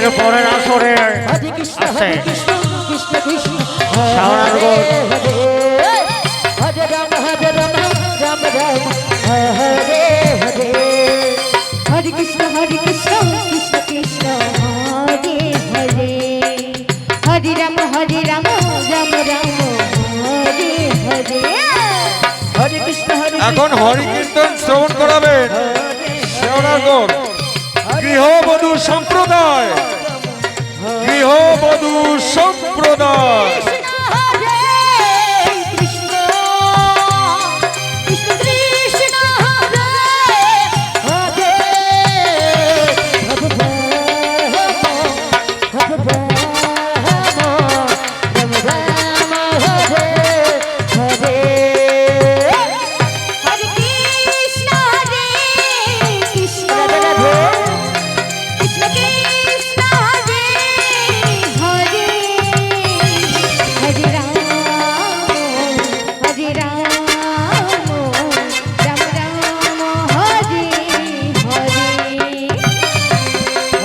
এর পরের আসরে হরে কৃষ্ণ আছে। হরে কৃষ্ণ কৃষ্ণ কৃষ্ণ শ্রাবণার হরে গোল। হরে হরে রাম হরে রাম রাম রাম হরে হরে হরে। কৃষ্ণ হরে কৃষ্ণ কৃষ্ণ কৃষ্ণ হরে হরে। হরে রাম হরে রাম রাম রাম হরে হরে। হরে কৃষ্ণ হরে এখন হরি কীর্তন শ্রবণ করাবেন। শেওড়াগড় গৃহবধূ সম্প্রদায়। গৃহবধূ সম্প্রদায়